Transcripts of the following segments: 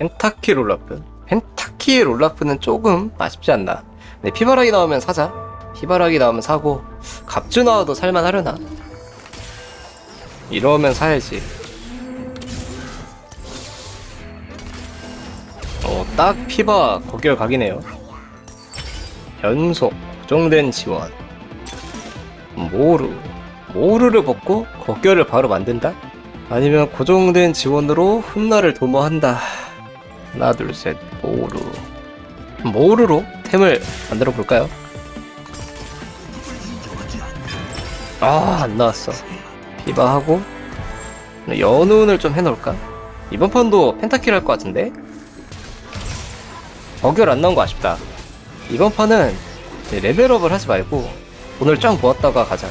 펜타키 롤라프. 펜타키 롤라프는 조금 아쉽지 않나. 근데 피바라기 나오면 사자. 피바라기 나오면 사고 갑주 나와도 살만하려나? 이러면 사야지. 어, 딱 피바 거기를 각이네요. 연속 고정된 지원. 모루. 모루를 벗고 거결을 바로 만든다? 아니면 고정된 지원으로 훗날을 도모한다 하나 둘 셋 모루 모루로 템을 만들어 볼까요? 아 안 나왔어 피바하고 연운을 좀 해놓을까? 이번 판도 펜타킬 할 것 같은데? 어결 안 나온 거 아쉽다 이번 판은 레벨업을 하지 말고 돈을 쫙 모았다가 가자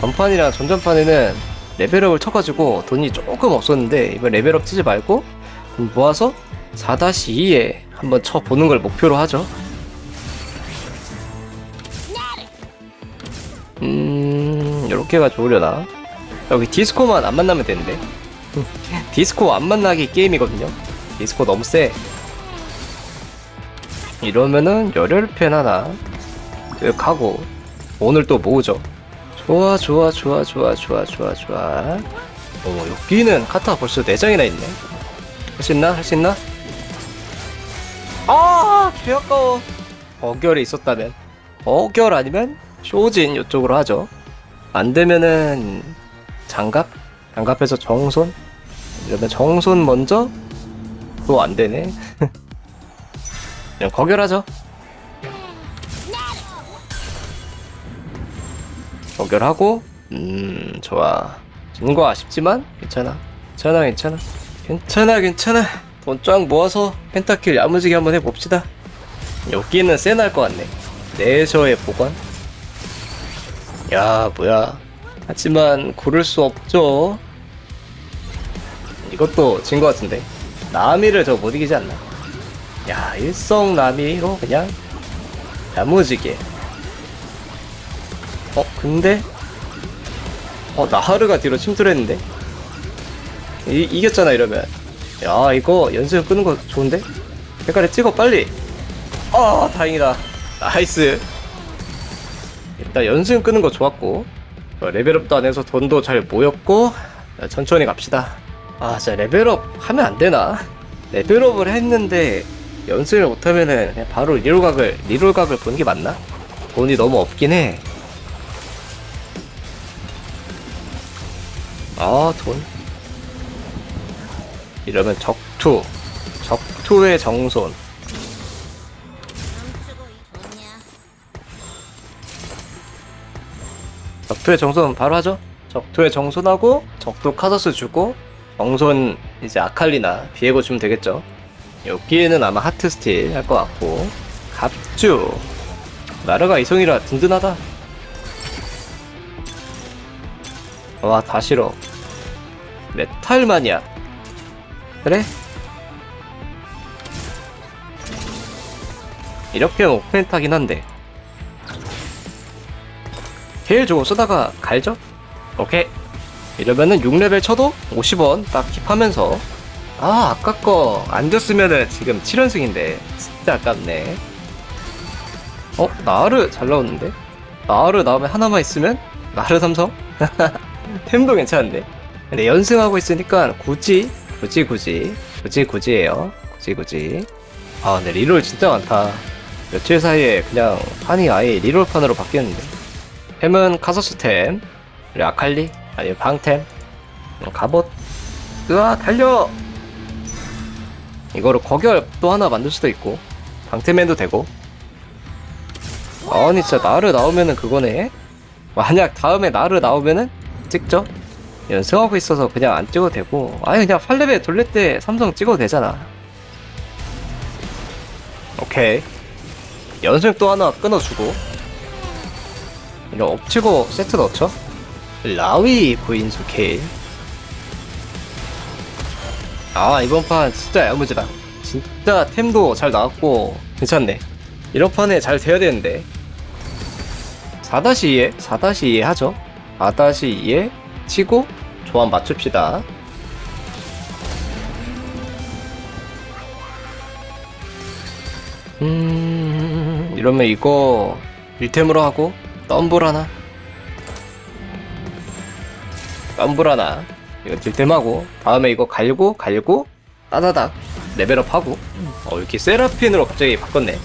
전판이랑 전전판에는 레벨업을 쳐가지고 돈이 조금 없었는데 이번 레벨업 치지 말고 돈 모아서 4-2에 한번 쳐보는 걸 목표로 하죠. 음... 요렇게가 좋으려나? 여기 디스코만 안 만나면 되는데. 디스코 안 만나기 게임이거든요. 디스코 너무 세. 이러면은 열혈팬 하나 가고 오늘 또 모으죠. 좋아 좋아 좋아 좋아 좋아 좋아 좋아. 어 여기는 카타 벌써 4장이나 있네. 할 수 있나? 할 수 있나? 아 개 아까워 어결이 있었다면 어결 아니면 쇼진 이쪽으로 하죠 안 되면은 장갑? 장갑에서 정손? 이러면 정손 먼저 또 안 되네 그냥 거결하죠. 거결하고, 음, 좋아. 진거 아쉽지만, 괜찮아. 괜찮아, 괜찮아. 괜찮아, 괜찮아. 돈 쫙 모아서 펜타킬 야무지게 한번 해봅시다. 여기는 세날 것 같네. 내셔의 보관. 야, 뭐야. 하지만, 고를 수 없죠. 이것도 진 것 같은데. 나미를 저 못 이기지 않나? 야 일성남이로 그냥 야무지게 어 근데 어 나하르가 뒤로 침투했는데 이, 이겼잖아 이러면 야 이거 연습 끄는 거 좋은데 색깔에 찍어 빨리 아 다행이다 나이스 일단 연습 끄는 거 좋았고 어, 레벨업도 안 해서 돈도 잘 모였고 자, 천천히 갑시다 아 진짜 레벨업 하면 안 되나 레벨업을 했는데 연습을 못하면은 바로 리롤각을 리롤각을 보는 게 맞나? 돈이 너무 없긴 해. 아 돈. 이러면 적투, 적투의 정손. 적투의 정손 바로 하죠. 적투의 정손하고 적투 카서스 주고 정손 이제 아칼리나 비에고 주면 되겠죠. 여기에는 아마 하트 스틸 할 것 같고 갑주 나르가 이성이라 든든하다 와 다 싫어 메탈 마니아 그래 이렇게 오펜타긴 한데 제일 좋은 쓰다가 갈죠? 오케이 이러면은 6레벨 쳐도 50원 딱 킵하면서 아거안 줬으면은 지금 7연승인데 진짜 아깝네 어? 나르 잘 나오는데? 나르 나오면 하나만 있으면 나르 삼성? 템도 괜찮은데 근데 연승하고 있으니까 굳이 굳이 굳이. 굳이 굳이에요. 굳이 굳이. 아 근데 리롤 진짜 많다. 며칠 사이에 그냥 판이 아예 리롤판으로 바뀌었는데. 템은 카서스 템 그리고 아칼리 아니면 방템 음, 갑옷. 으아 달려! 이거를 거결 또 하나 만들 수도 있고 방태맨도 되고. 아니 진짜 나르 나오면은 그거네? 만약 다음에 나르 나오면은 찍죠 연승하고 있어서 그냥 안 찍어도 되고 아니 그냥 8레벨 돌릴 때 삼성 찍어도 되잖아. 오케이. 연승 또 하나 끊어주고. 이런 엎치고 세트 넣죠? 라위 고인수 케일 아 이번 판 진짜 야무지다. 진짜 템도 잘 나왔고 괜찮네. 이런 판에 잘 돼야 되는데. 4-2에 4-2에 하죠? 4-2에 치고 조합 맞춥시다. 음 이러면 이거 일템으로 하고 덤블 하나? 덤블 하나. 이거 딜템하고 다음에 이거 갈고 갈고 따다닥 레벨업하고. 어 이렇게 세라핀으로 갑자기 바꿨네.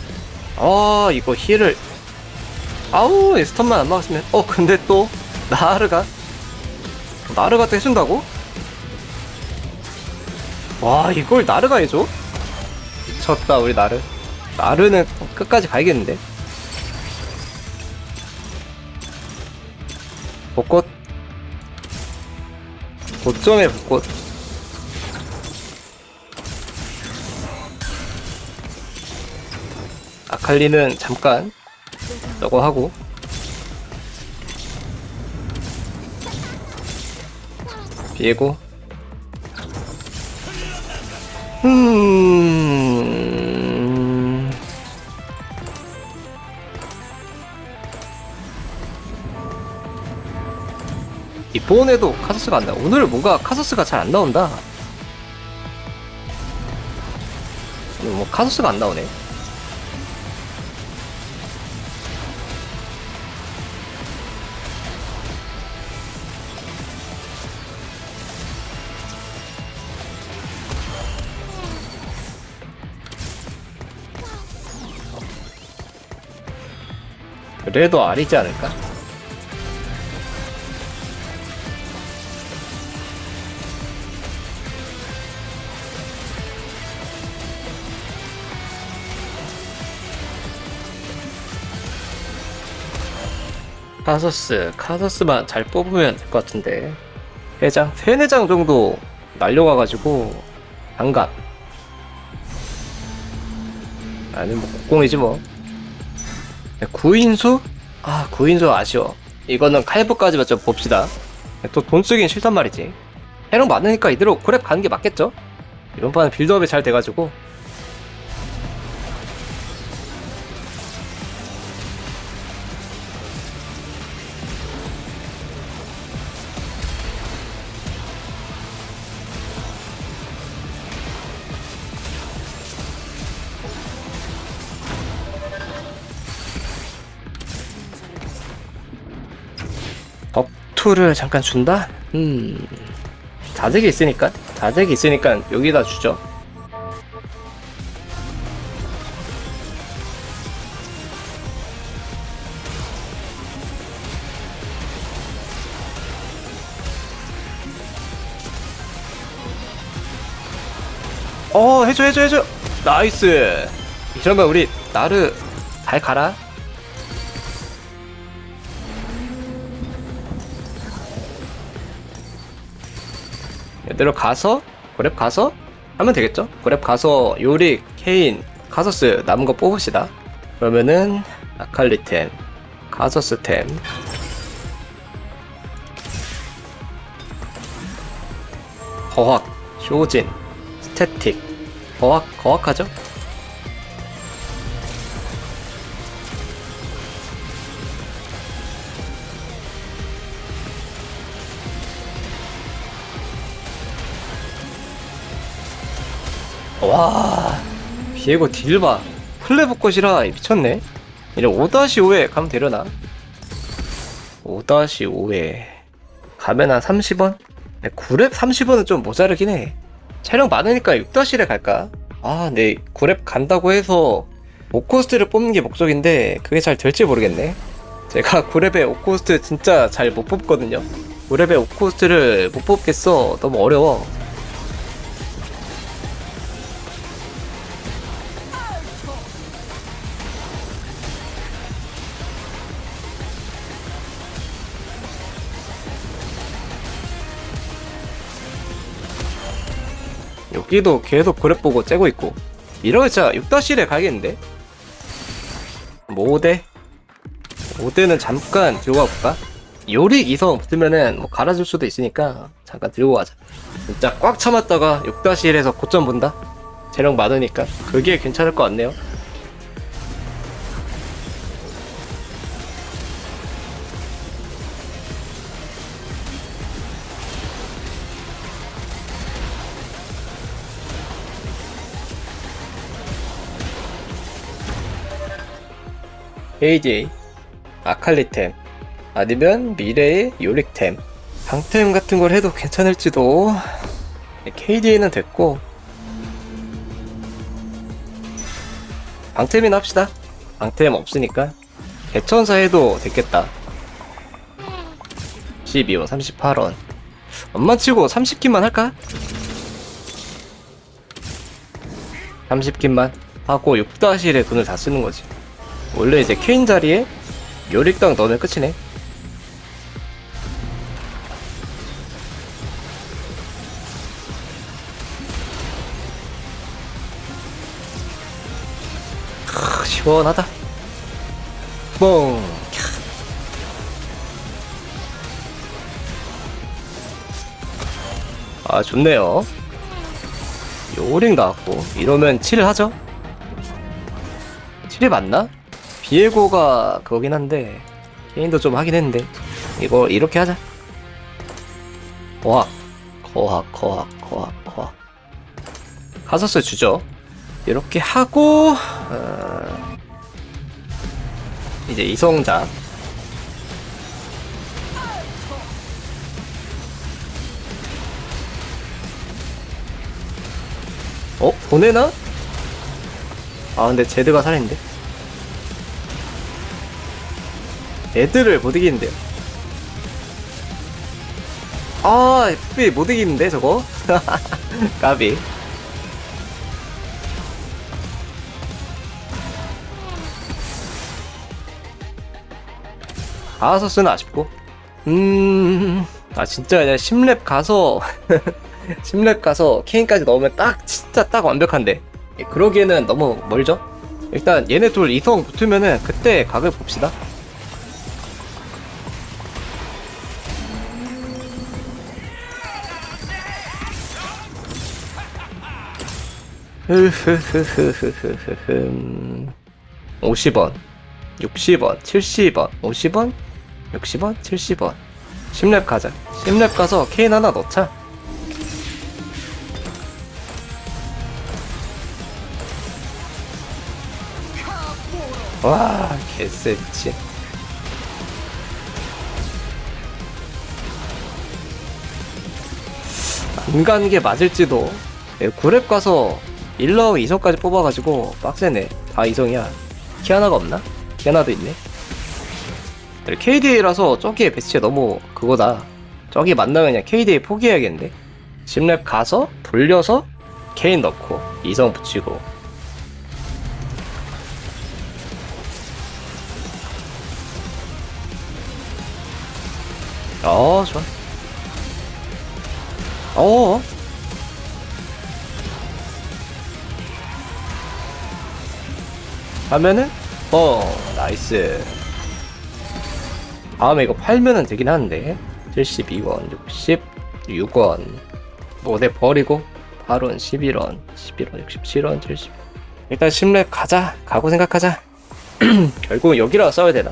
아 이거 힐을. 아우 이 스턴만 안 막았으면. 어 근데 또 나르가 나르가 또 해준다고? 와 이걸 나르가 해줘? 미쳤다 우리 나르. 나르는 끝까지 가야겠는데. 벚꽃? 고점의 벚꽃. 아칼리는 잠깐 저거 하고 비에고. 음. 이번에도 카서스가 안 나와 오늘 뭔가 카서스가 잘 안 나온다. 뭐 카서스가 안 나오네 그래도 아리지 않을까? 카서스, 카서스만 잘 뽑으면 될 것 같은데. 회장? 세네장 정도 날려가가지고, 안갑. 아니, 뭐, 국공이지 뭐. 구인수? 아, 구인수 아쉬워. 이거는 칼부까지만 좀 봅시다. 또 돈 쓰긴 싫단 말이지. 해롱 많으니까 이대로 그랩 가는 게 맞겠죠? 이번 판은 빌드업이 잘 돼가지고. 투를 잠깐 준다? 음. 자zek이 있으니까? 자zek이 있으니까 여기다 주죠. 어, 해줘, 해줘, 해줘. 나이스. 이러면 우리 나르 잘 가라. 얘대로 가서 그랩 가서 하면 되겠죠? 그랩 가서 요리, 케인, 카서스 남은 거 뽑읍시다. 그러면은 아칼리템, 카서스템, 거학, 효진, 스태틱, 거학, 거학하죠? 와 비에고 딜봐 플레브꽃이라 미쳤네. 이제 5-5에 가면 되려나? 5-5에 가면 한 30원? 9랩 30원은 좀 모자르긴 해. 촬영 많으니까 6-1에 갈까? 아, 네, 9랩 간다고 해서 5코스트를 뽑는 게 목적인데 그게 잘 될지 모르겠네. 제가 9랩에 5코스트 진짜 잘 못 뽑거든요. 9랩에 5코스트를 못 뽑겠어. 너무 어려워 여기도 계속 그랩 보고 째고 있고 이러면 진짜 6-1에 가야겠는데? 모대? 모대는 잠깐 들고 가볼까? 요리 이성 붙으면은 뭐 갈아줄 수도 있으니까 잠깐 들고 가자 진짜 꽉 참았다가 6-1에서 고점 본다? 재력 많으니까 그게 괜찮을 것 같네요 ADA, 아칼리템, 아니면 미래의 요릭템, 방템 같은 걸 해도 괜찮을지도. KDA는 됐고, 방템이나 합시다. 방템 없으니까. 대천사 해도 됐겠다. 12원, 38원. 엄마 치고 30킨만 할까? 30킨만 하고 6다실에 돈을 다 쓰는 거지. 원래 이제 케인 자리에 요릭당 넣으면 끝이네. 크, 시원하다. 뻥. 아 좋네요. 요링 나왔고 이러면 7을 하죠? 7이 맞나? 비에고가 그거긴 한데 게임도 좀 하긴 했는데 이거 이렇게 하자. 거학 거학 거학 거학 거학. 가서스 주죠. 이렇게 하고 어... 이제 이성자. 어? 보내나? 아 근데 제드가 살아있는데 애들을 못 이기는데요. 아 FB 못 이기는데 저거? 까비. 아서스는 아쉽고. 음 아 진짜 그냥 10렙 가서 10렙 가서 케인까지 넣으면 딱 진짜 딱 완벽한데. 예, 그러기에는 너무 멀죠? 일단 얘네 둘 이성 붙으면은 그때 각을 봅시다 흐흐흐흐흐흐흐 50원 60원 70원 50원 60원 70원. 10렙 가자. 10렙 가서 케인 하나 넣자. 와 개쎄치 안 가는 게 맞을지도. 9렙 가서 1러 2성까지 뽑아가지고 빡세네. 다 2성이야. 키아나가 없나? 키아나도 있네. KDA라서 저기에 배치에 너무 그거다. 저기 만나면 그냥 KDA 포기해야겠는데? 10렙 가서 돌려서 케인 넣고 2성 붙이고. 어 좋아. 어 하면은 어 나이스. 다음에 이거 팔면은 되긴 하는데 72원 66원. 뭐내 버리고 8원 11원 11원 67원 70 일단 10렙 가자. 가고 생각하자. 결국 여기라 써야 되나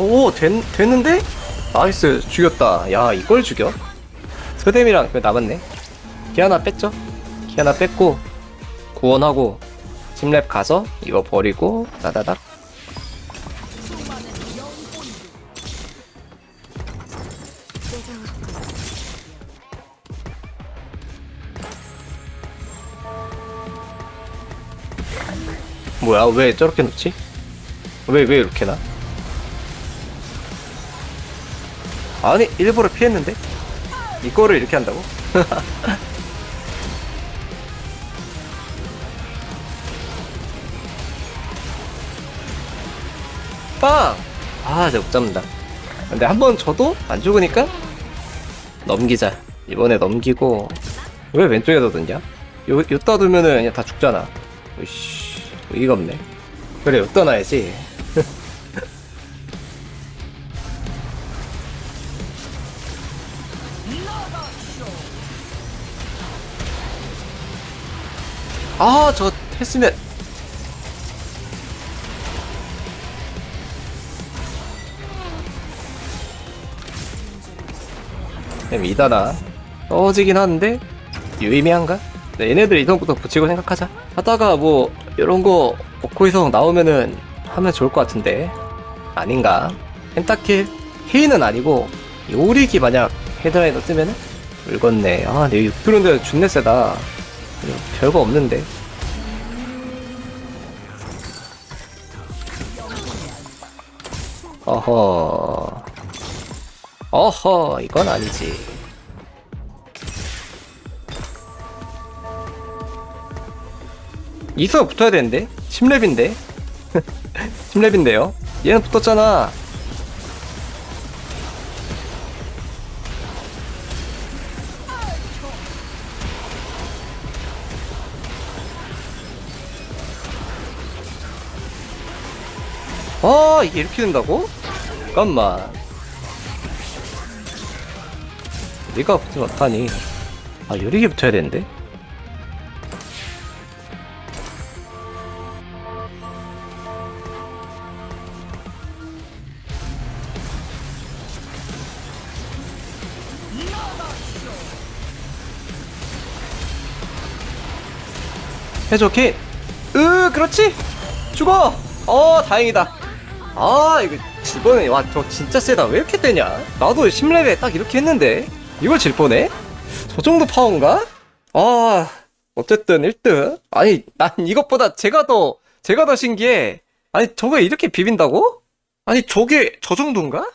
오, 된, 되는데? 나이스, 죽였다. 야, 이걸 죽여? 서뎀이랑 그 남았네. 키 하나 뺐죠? 키 하나 뺐고, 구원하고, 심랩 가서, 이거 버리고, 따다닥. 뭐야, 왜 저렇게 놓지? 왜, 왜 이렇게 나? 아니 일부러 피했는데? 이거를 이렇게 한다고? 빵! 아 이제 못 잡는다. 근데 한 번 저도 안 죽으니까 넘기자. 이번에 넘기고. 왜 왼쪽에다 뒀냐? 요, 요따 두면은 그냥 다 죽잖아. 으이씨 의의가 없네. 그래 요따 놔야지 아, 저 했으면. 미다나 떨어지긴 하는데 유의미한가? 네, 얘네들 이성부터 붙이고 생각하자. 하다가 뭐 이런 거 오코 이성 나오면은 하면 좋을 것 같은데 아닌가? 펜타킬 헤이는 아니고 이 오리기 만약 헤드라이너 뜨면은 물건네. 아, 내 6kg인데 준내 세다. 별거 없는데. 어허. 어허, 이건 아니지. 이수가 붙어야 되는데? 10렙인데? 10렙인데요? 얘는 붙었잖아. 아, 이게 이렇게 된다고? 잠깐만. 네가 붙으면 어떡하니? 아, 요리게 붙어야 되는데? 해줘, 킷! 으, 그렇지! 죽어! 어, 다행이다. 아, 이거, 이번에, 와, 저 진짜 세다. 왜 이렇게 되냐? 나도 10렙에 딱 이렇게 했는데, 이걸 질 뻔해? 저 정도 파워인가? 아, 어쨌든 1등. 아니, 난 이것보다 제가 더, 제가 더 신기해. 아니, 저게 이렇게 비빈다고? 아니, 저게 저 정도인가?